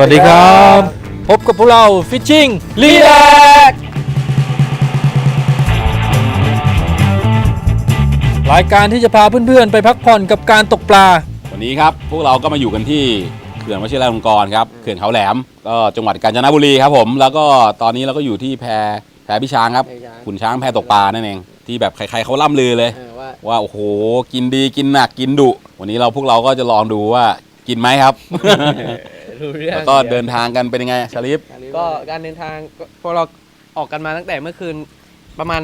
วัสดีครับ พบกับพวกเราฟิชชิงลีแลกรายการที่จะพาเพื่อนๆ ไปพักผ่อนกับการตกปลา วันนี้ครับ พวกเราก็มาอยู่กันที่เขื่อนวชิราลงกรณ์ครับเขื่อนเขาแหลมก็จังหวัดกาญจนบุรีครับผม แล้วก็ตอนนี้เราก็อยู่ที่แพแพพี่ช้างครับแพช้าง ขุนช้างแพตกปลานั่นเองที่แบบใครๆเขาล่ำลือเลย เออว่าว่าโอ้โหกินดีกินหนักกินดุ วันนี้เราพวกเราก็จะลองดูว่ากินไหมครับ รู้เรื่องแล้วก็เดินทางกันเป็นยังไงชาลิฟก็การเดินทางก็พวกเราออกกันมาตั้งแต่เมื่อคืนประมาณ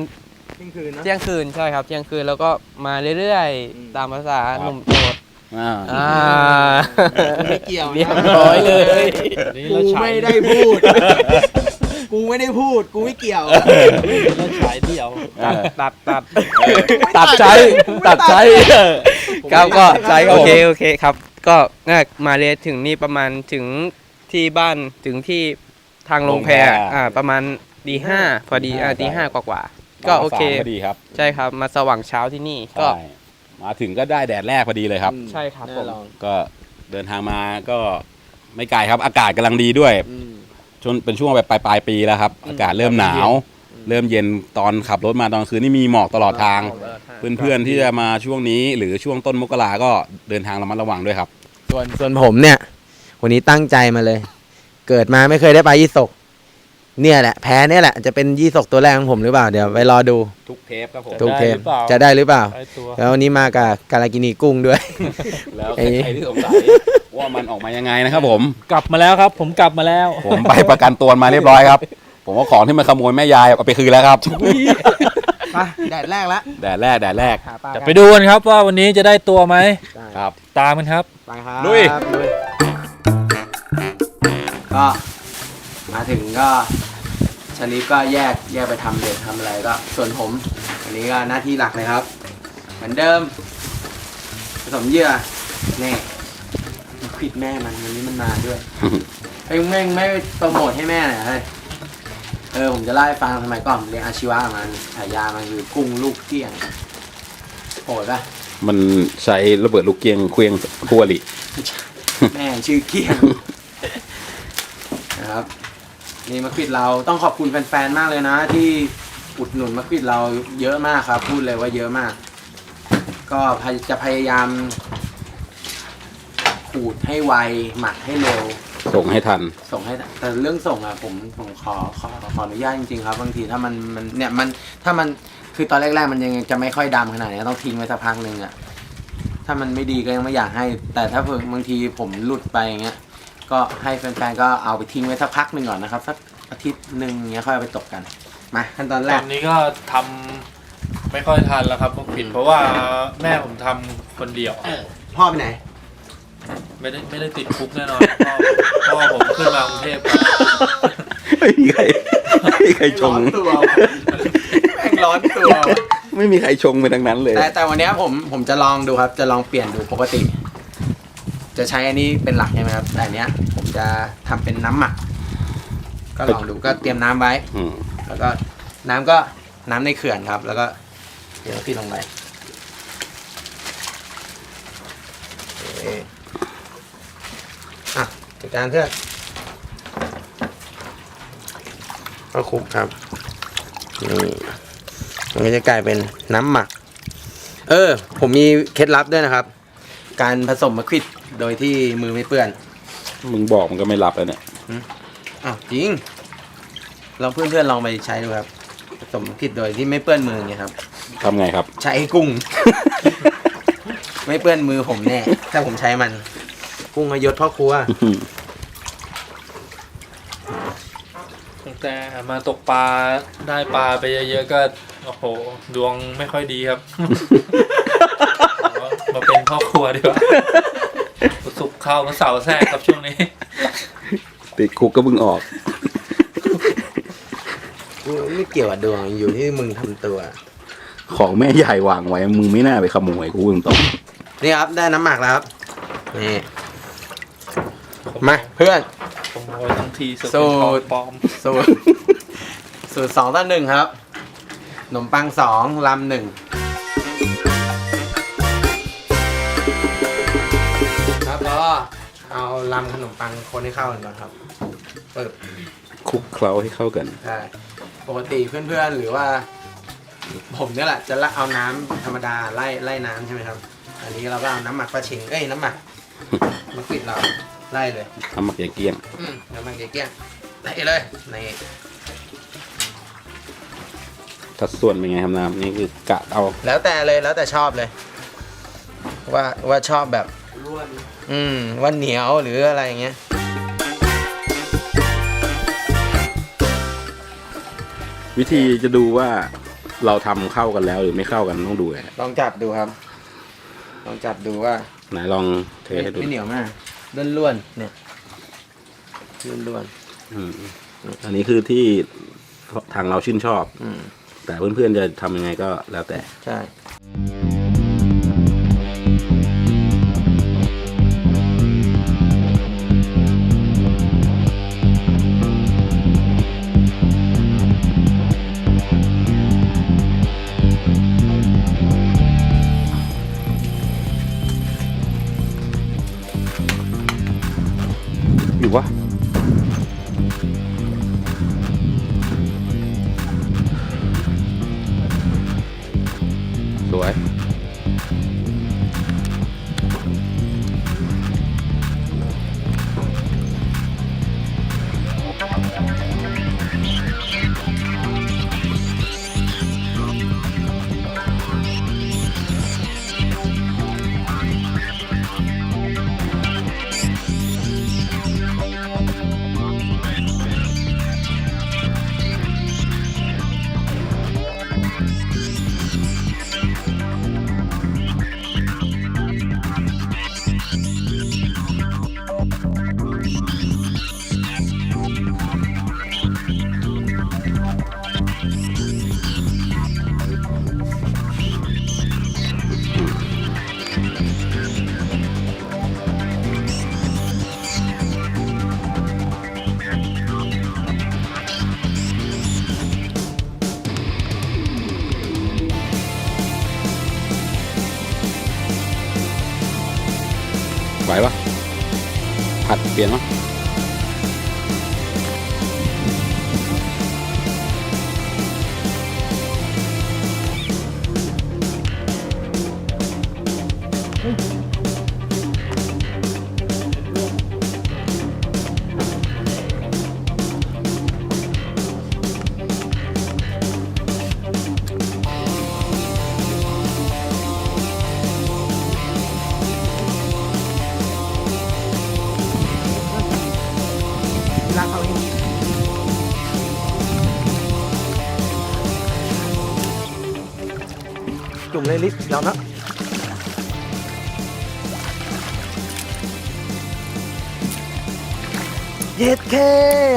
เที่ยงคืนนะเที่ยงคืนใช่ครับเที่ยงคืนแล้วก็มาเรื่อยอืมๆตามภาษาหนุ่มโสดอ่าอ่ากูไม่เกี่ยวนะเรียบร้อยเลยกูไม่ได้พูด กูไม่ได้พูด กูไม่เกี่ยวแล้วฉายเดี่ยวเออตัดตัดตัดใจตัดใจครับก็ใช่ครับโอเคผมโอเคครับ ก็น่ามาเรียถึงนี่ประมาณถึงที่บ้านถึงที่ทางลงแพลงแพอ่าประมาณดีห้าพอดีอ่าใช่ดีห้ากว่าๆก็โอเคสามพอดีครับใช่ครับ มาสว่างเช้าที่นี่ก็ ใช่มาถึงก็ได้แดดแรกพอดีเลยครับใช่ครับผมน่าลองก็เดินทางมาก็ไม่ไกลครับ อากาศกำลังดีด้วย อืม ช่วงเป็นช่วงแบบปลายปลายๆปีแล้วครับ อากาศเริ่มหนาว เริ่มเย็นตอนขับรถมาตอนคืนนี่มีหมอกตลอดทาง เพื่อนๆที่จะมาช่วงนี้หรือช่วงต้นมกราก็เดินทางระมัดระวังด้วยครับ ส่วนส่วนผมเนี่ย วันนี้ตั้งใจมาเลย เกิดมาไม่เคยได้ปลายี่สกเนี่ยแหละแพ้เนี่ยแหละจะเป็นยี่สกตัวแรกของผมหรือเปล่าเดี๋ยวไปรอดูทุกเทปครับผม ทุกเทปหรือเปล่าจะได้หรือเปล่าไอตัวแล้ววันนี้มากับการากินีกุ้งด้วย แล้วเอ้ยใครที่สงสัยว่ามันออกมายังไงนะครับผม กลับมาแล้วครับ ผมกลับมาแล้ว ผมไปประกันตัวมาเรียบร้อยครับ ผมว่าของที่มันขโมยแม่ยายเอาไปคืนแล้วครับไปแดดแรกละแดดแรกแดดแรก หาปลาจะไปดูกันครับว่าวันนี้จะได้ตัวไหมครับ ตามกันครับ ไปครับลุย ก็มาถึงก็ชลิปก็แยกแยกไปทำเด็ดทำอะไรก็ ส่วนผม อันนี้ก็หน้าที่หลักเลยครับ เหมือนเดิมผสมเหยื่อนี่ควิดแม่มันวันนี้มันมาด้วยเฮ้ยแม่งไม่โปรโมทให้แม่หน่อยเฮ้ย เออผมจะเล่าให้ฟังสมัยก่อนผมเรียนอาชีวะมันฉายามันคือกุ้งลูกเกี้ยงโหดปะมันใช้ระเบิดลูกเกียงเคลียงคู่อริแม่ชื่อเกี้ยงนะครับนี่มาควิดเราต้องขอบคุณแฟนๆมากเลยนะ ที่อุดหนุนมาควิดเราเยอะมากครับ พูดเลยว่าเยอะมาก ก็พยจะพยายามขูดให้ไวหมักให้เร็ว ส่งให้ทัน ส่งให้แต่เรื่องส่งอะผมผมขอขอขออนุญาตจริงๆครับบางทีถ้ามันมันเนี่ยมันถ้ามันคือตอนแรกๆมันยังจะไม่ค่อยดำขนาดนี้ต้องทิ้งไว้สักพักหนึ่งอะถ้ามันไม่ดีก็ยังไม่อยากให้ แต่ถ้าเพิ่งบางทีผมหลุดไปอย่างเงี้ยก็ให้แฟนๆก็เอาไปทิ้งไว้สักพักหนึ่งก่อนนะครับสักอาทิตย์หนึ่งเงี้ยค่อยเอาไปตกกันมาขั้นตอนแรตอกนนี้ก็ทำไม่ค่อยทันแล้วครับพวกผิดเพราะว่าแม่ผมทำคนเดียว พ่อไปไหน ไม่ได้ไม่ได้ติดคุกแน่นอนพ่อพ่อผมขึ้นมากรุงเทพครับไม่มีใครไม่มีใครชงตัวแม่งร้อนตัว ไม่มีใครชงไปทั้งนั้นเลย แต่แต่วันเนี้ยผมผมจะลองดูครับ จะลองเปลี่ยนดูปกติ จะใช้อันนี้เป็นหลักใช่ไหมครับ แต่อันเนี้ยผมจะทำเป็นน้ำหมัก ก็ลองดูก็เตรียมน้ำไว้ อืมแล้วก็น้ำก็น้ำในเขื่อนครับ แล้วก็เดี๋ยวพี่ลงไปโอเคอะ จัดการเพื่อนก็คลุกครับนี่มันก็จะกลายเป็นน้ำหมัก เออ ผมมีเคล็ดลับด้วยนะครับ การผสมมะขวิดโดยที่มือไม่เปื้อนมึงบอกมันก็ไม่รับแล้วเนี่ยอ้าวจริงลองเพื่อนๆลองไปใช้ดูครับผสมมะขวิดโดยที่ไม่เปื้อนมืออย่างเงี้ยครับ ทำไงครับ ใช้กุ้ง ไม่เปื้อนมือผมแน่ ถ้าผมใช้มัน กุ้งมายศพ่อครัว ตั้งแต่ มาตกปลาได้ปลาไปเยอะๆก็โอ้โห ดวงไม่ค่อยดีครับ มาเป็นพ่อครัวดีกว่าสุกร์เข้ามาเสาร์แทรกครับช่วงนี้ ติดคุกก็มึงออก ไม่เกี่ยวกับดวงอยู่ที่มึงทำตัว ของแม่ใหญ่วางไว้ มึงไม่น่าไปขโมยกูตรงนี่ครับได้น้ำหมักแล้วครับนี่มาเพื่อน ขโมยทั้งทีสุดสูตรปลอม สูตร สูตรสองต่อหนึ่งครับขนมปังสองลำหนึ่งครับก็ทเอาลำขนมปังคนให้เข้ากันก่อนครับปึ๊บคลุกเคล้าให้เข้ากันใช่ปกติเพื่อนๆหรือว่า ผมเนี่ยแหละจะละเอาน้ำธรรมดาไล่ไล่น้ำใช่ไหมครับ อันนี้เราก็เอาน้ำหมักปลาชิงเอ้ยน้ำหมักมะกริดเราไล่เลย ทำหมักยายเกี้ยง อืมน้ำมันเกี้ยงๆไล่เลยนี่ สัดส่วนเป็นไงครับน้ำนี่คือกะเอาแล้วแต่เลยแล้วแต่ชอบเลย ว่าว่าชอบแบบร่วนอืมว่าเหนียวหรืออะไรอย่างเงี้ยวิธีจะดูว่าเราทำเข้ากันแล้วหรือไม่เข้ากันต้องดูไงลองจับดูครับ ลองจับดูว่า ไหนลองเทไม่ให้ดูไม่เหนียวมากล้วนๆเนี่ยล้วนอืมอันนี้คือที่ทางเราชื่นชอบๆอืม แต่เพื่อนๆจะทำยังไงก็แล้วแต่ ใช่ เลยลิสยอมแล้วเย็ดเค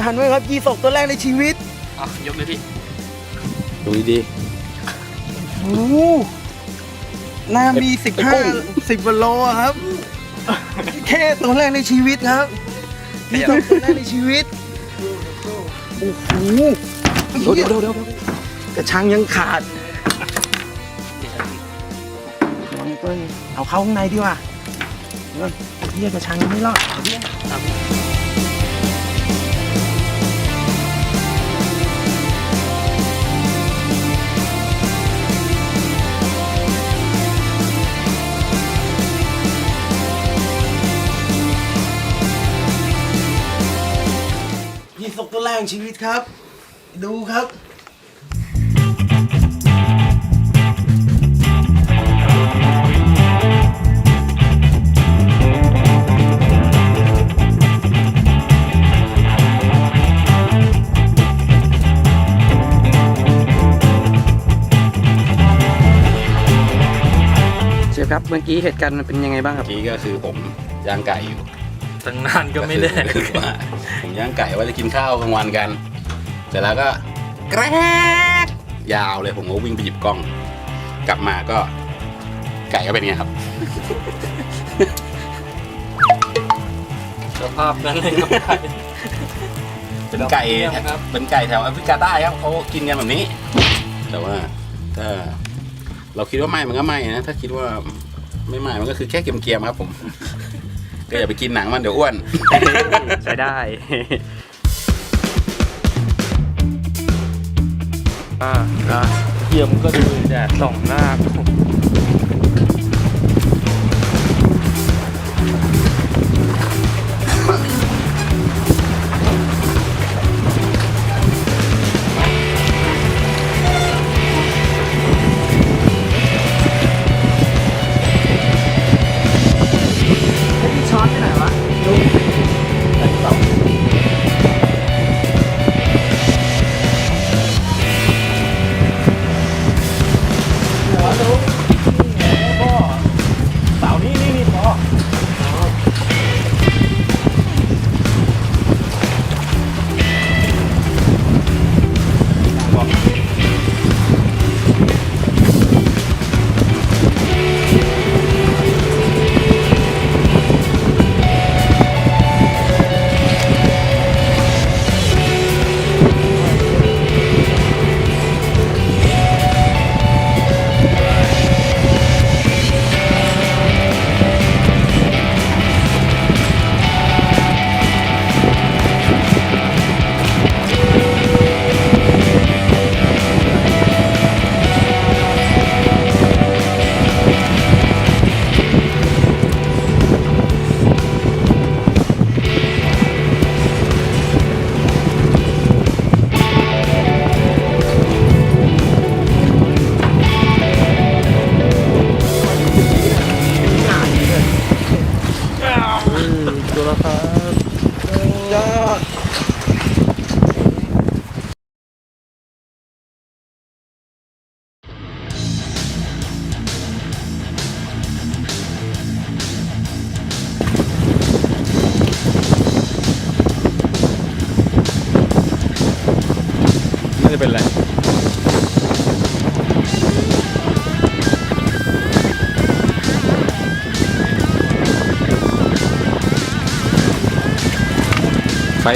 หันไว้ครับยีสกตัวแรกในชีวิตอะยกเลยพี่ดูดีโอ้โหน่ามีสิบห้าสิบกว่าโลอะครับ แค่ตัวแรกในชีวิตครับนี่ตัวแรกในชีวิตโอ้โหเดี๋ยวเดี๋ยวเดี๋ยวกระชังยังขาดลอง เปิ้ลเอาเข้าข้างในดีกว่าเดี๋ยวเรียกกระชังไม่รอดยี่สกตัวแรกชีวิตครับ ดูครับ เชฟครับเมื่อกี้เหตุการณ์มันเป็นยังไงบ้างๆครับเมื่อกี้ก็คือผมย่างไก่อยู่ตั้งนานก็ไม่ได้ก็คือว่าผมย่างไก่ว่าจะกินข้าวกลางวันกัน เสร็จแล้วก็แกรกยาวเลยผมก็วิ่งไปหยิบกล้อง กลับมาก็ไก่ก็เป็นไงครับ สภาพนั้นเลยครับเป็นไก่เยี่ยมครับเป็นไก่แถวแอฟริกาใต้ครับเขากินกันแบบนี้ แต่ว่าถ้า เราคิดว่าไหม้มันก็ไหม้นะ ถ้าคิดว่าไม่ไหม้มันก็คือแค่เกรียมๆครับ ผมเก็อย่าไปกินหนังมันเดี๋ยวอ้วน ใช้ได้ อ่าอ่าเทียมก็ดูแดดส่องหน้าช้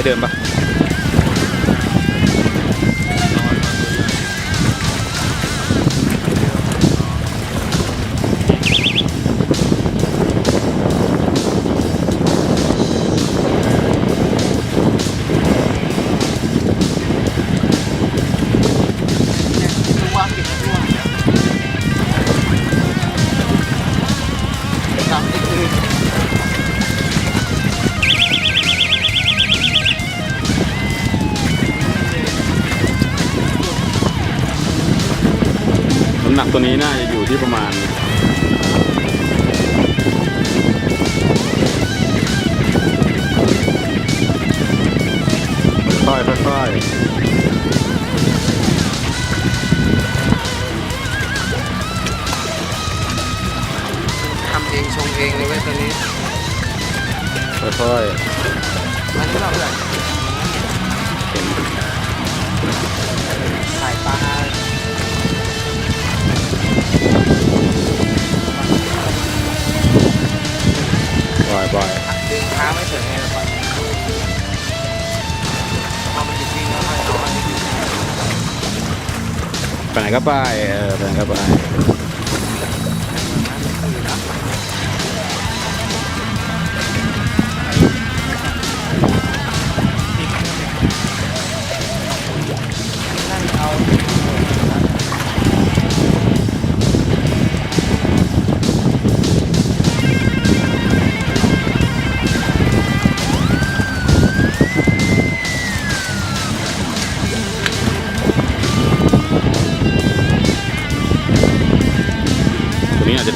เดิมปะ ตัวนี้น่าจะอยู่ที่ประมาณ ไปไหนก็ไปเออไปไหนก็ไป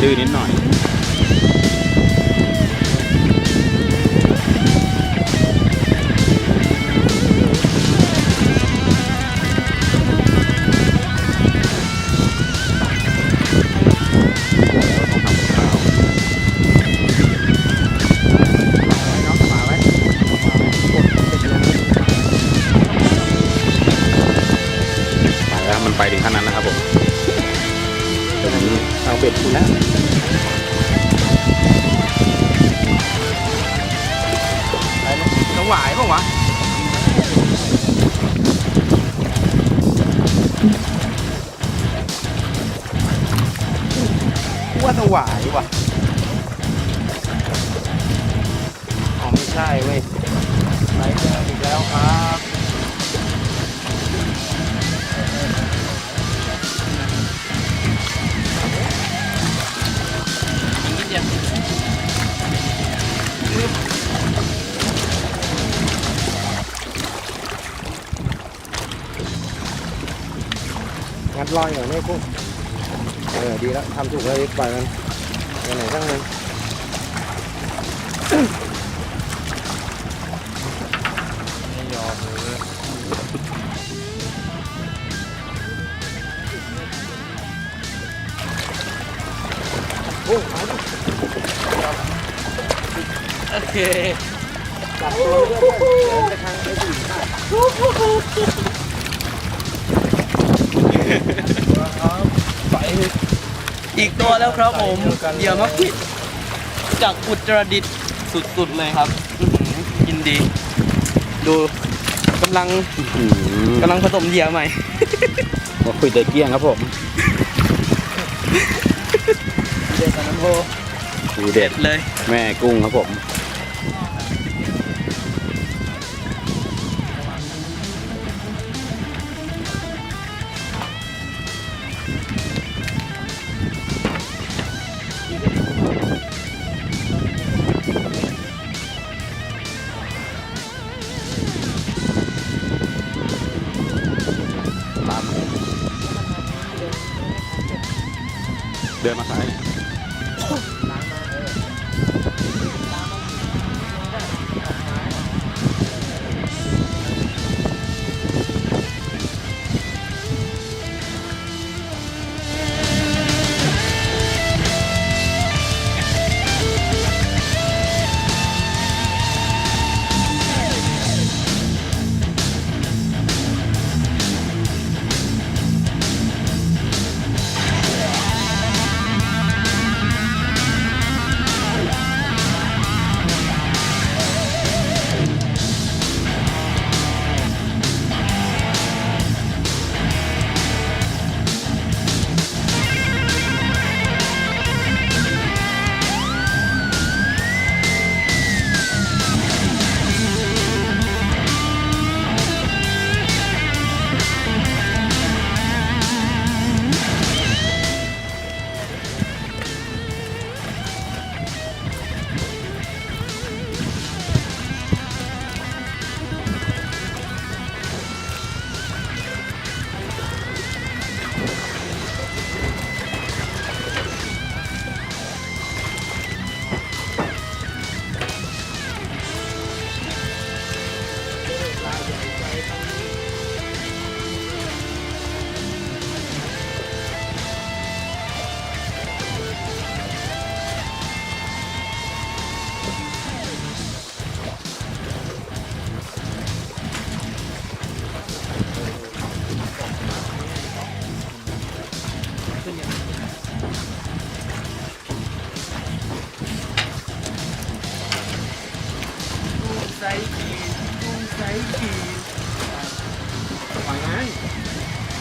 ตัว งัดลอยหน่อยไม่กุ้งเออดีแล้วทำถูกแล้วปล่อยมันไปไหนตั้งนึงไม่ยอมเลยโอเคจับตัวเพื่อนเดินไปทางไอ้ผู้หญิงได้ไป อีกตัวแล้วครับผมเหยื่อมักผิดจากอุตรดิตถ์สุดๆเลยครับอื้อหือกินดี ดูกำลังกำลังผสมเหยื่อใหม่ มาคุยเตะเกี้ยงครับผมเด็ดกับน้ำโพดูเด็ดเลย แม่กุ้งครับผม เดินมาซ้ายไ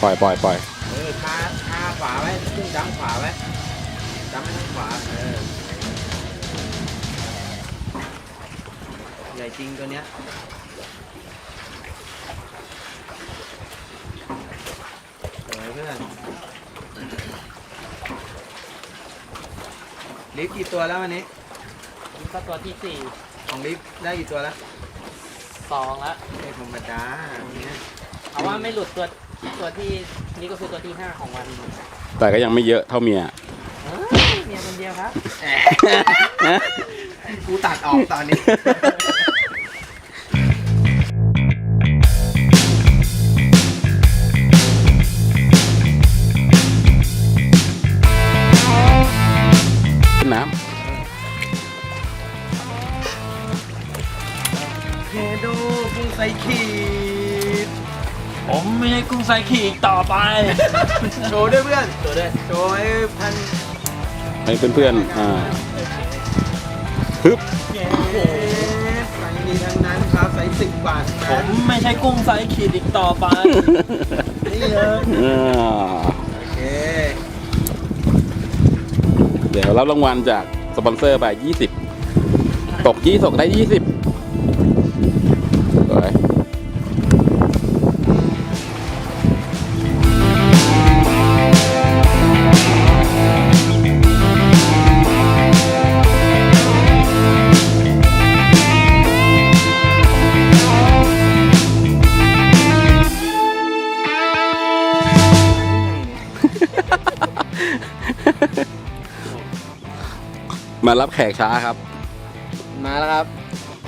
ล่อยปล่อยปล่อยเออคาคาขวาไว้ขึ้นจ้ำขวาไว้จ้ำไปทางขวาเออใหญ่จริงตัวเนี้ยสวยเพื่อนลิฟต์กี่ตัวแล้ววันนี้ก็ตัวที่สี่ของลิฟต์ได้กี่ตัวแล้วสองละไม่ธรรมดาอย่างเงี้ยเอาว่าไม่หลุดตัว ตัวที่นี่ก็คือตัวที่ห้าของวันแต่ก็ยังไม่เยอะเท่าเมียเอ้ยเมียคนเดียวครับกูตัดออกตอนนี้ ขึ้นน้เคโดกุ้งไซขีดผม ไม่ใช่กุ้งไซขีอีกต่อไป โชว์ด้วยเพื่อนตัวด้วยโชว์ให้พันำให้เพื่อนๆอ่าฮึบเย้ไซส์นี้ทั้งนั้นครับไซส์สิบกว่าทั้งผนั้นมไม่ใช่กุ้งไซขีดอีกต่อไปนี่เลยอ่าโอเคเดี๋ยวรับรางวัลจากสปอนเซอร์ไป 20 ตกยี่สกได้ 20 มารับแขกช้าครับ มาแล้วครับ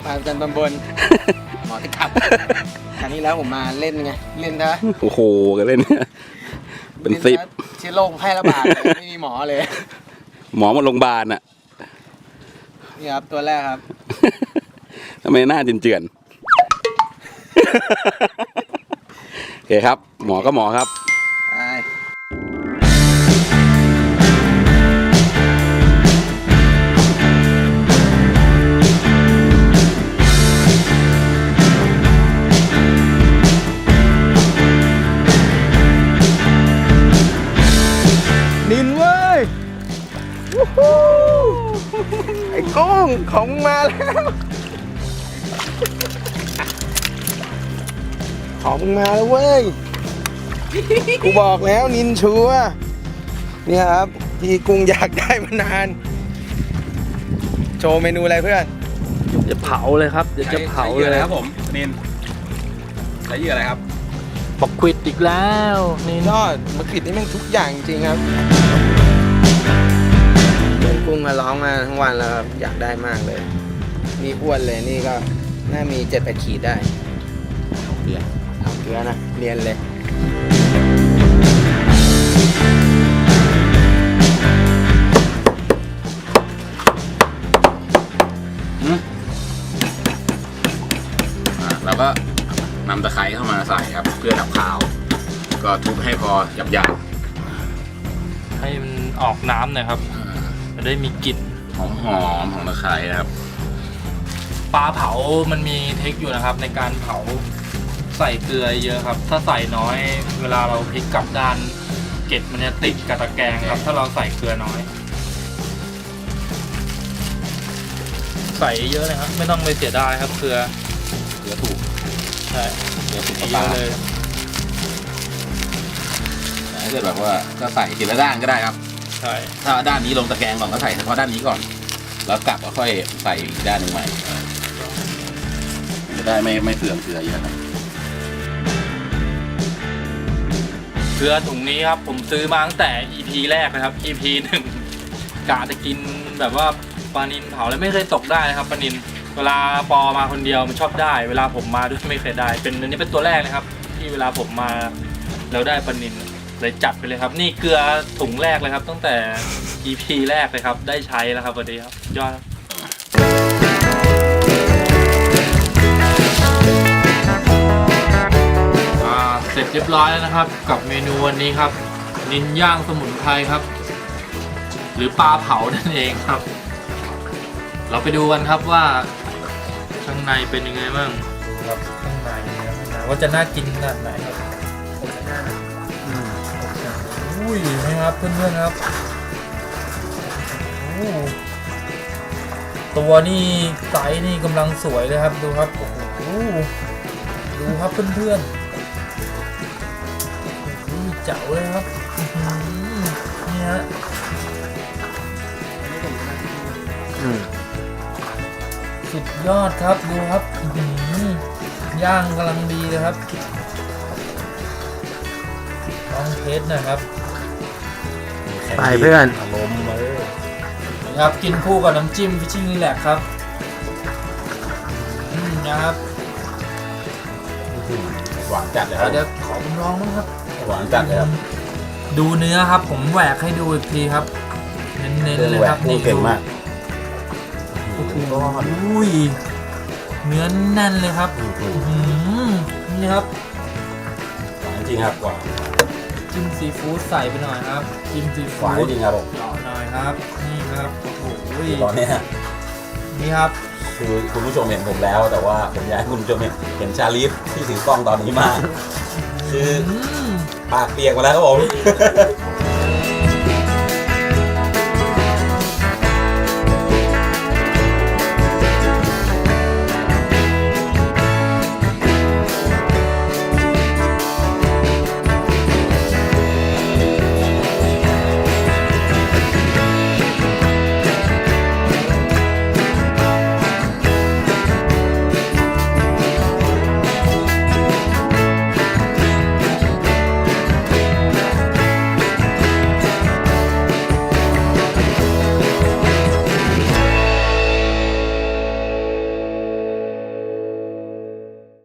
มาจันตำบลหมอที่ขับครั้งนี้แล้วผมมาเล่นไง เล่นนะโอ้โหกันเล่นเนี่ยเป็นสิบเชื้อโรคแพร่ระบาดเลยไม่มีหมอเลย หมอมาโรงพยาบาลอะ นี่ครับตัวแรกครับทำไมหน้าเจือนๆโอเคครับ หมอก็หมอครับ ของมึงมาแล้วเว้ย กูบอกแล้วนินชัวร์เนี่ยครับที่กุ้งอยากได้มานาน โชว์เมนูอะไรเพื่อนจะเผาเลยครับเดี๋ยวจะเผาใช้หเลยื่ออะไรยครับผมนินใช้เหยื่ออะไรครับบอกควิดอีกแล้วนี่ยอดมะขิดนี่แม่งทุกอย่างจริงครับเพื่อนกุ้งมาร้องมาทั้งวันแล้วครับอยากได้มากเลยนี่อ้วนเลยนี่ก็น่ามีเจ็ดแปดขีดได้เกลือ เอาเกลือนะเรียนเลยอะเราก็นำตะไคร้เข้ามาใส่ครับ เพื่อดับคาว ก็ทุบให้พอหยาบให้มันออกน้ำหน่อยครับจะได้มีกลิ่นๆหอมๆของตะไคร้นะครับ ปลาเผามันมีเทคอยู่นะครับ ในการเผา ใส่เกลือเยอะครับ ถ้าใส่น้อย เวลาเราพลิกกลับด้านเกล็ดมันจะติดกับตะแกรงครับ ถ้าเราใส่เกลือน้อย ใส่เยอะเลยครับ ไม่ต้องไปเสียดายครับเกลือเกลือถูกใช่เกลือถูกใส่ปเยลาอะเลยแต่ถ้าเกิดแบบว่าก็ใส่ทีละด้านก็ได้ครับใช่ถ้าด้านนี้ลงตะแกรงก่อนก็ใส่เฉพาะด้านนี้ก่อน แล้วกลับก็ค่อยใส่อีกด้านหนึ่งใหม่จะได้ไม่ไม่เสื่อมเกลือเยอะครั เกลือถุงนี้ครับ ผมซื้อมาตั้งแต่ EP แรกนะครับ EP หนึ่งกะจะกินแบบว่าปลานินเผาแล้วไม่เคยตกได้นะครับปลานินเวลาปอมาคนเดียวมันชอบได้ เวลาผมมาด้วยไม่เคยได้ เป็นอันนี้เป็นตัวแรกเลยครับ ที่เวลาผมมาแล้วได้ปลานินเลยจัดไปเลยครับ นี่เกลือถุงแรกเลยครับ ตั้งแต่ EP แรกเลยครับ ได้ใช้แล้วครับวันนี้ครับยอด สร็จเรียบร้อยแล้วนะครับ กับเมนูวันนี้ครับนินย่างสมุนไพรครับ หรือปลาเผานั่นเองครับ เราไปดูกันครับว่าข้างในเป็นยังไงบ้างครับข้างในนะครับข้างในว่าจะน่ากินขนาดไหนครับอืมอุ้ยนะครับเพื่อนๆครับโอ้ตัวนี่ไซส์นี่กำลังสวยเลยครับดูครับโอ้โหดูครับเพื่อนๆอุ้ย เจ๋วเลยครับอื้อหือนี่ฮะสุดยอดครับดูครับอื้อหือย่างกำลังดีเลยครับลองเทสหนะครับไปเพื่อนอารมณ์เลยนะครับกินคู่กับน้ำจิ้มฟิชชิ่งนี่แหละครับอืมนะครับหวานจัดเลยครับเดี๋ยวขอผมลองบ้างครับ หวานจัดเลยครับ ดูเนื้อครับ ผมแหวกให้ดูอีกทีครับ เน้นๆเลยครับเก่งมากโอ้โหอุ้ยเนื้อแน่นเลยครับอื้อหืออื้อหือนี่ครับหวานจริงครับหวานจิ้มซีฟู้ดใส่ไปหน่อยครับจิ้มซีหฟู้วานดจริงครับผมหล่อหน่อยครับ นี่ครับโอ้โหตอนเนี้ยนี่ครับคือคุณผู้ชมเห็นผมแล้ว แต่ว่าผมอยากให้คุณผู้ชมเห็นเห็นชาลีฟที่ถือกล้องตอนนี้มาก คือปากเปียกมาแล้วครับผม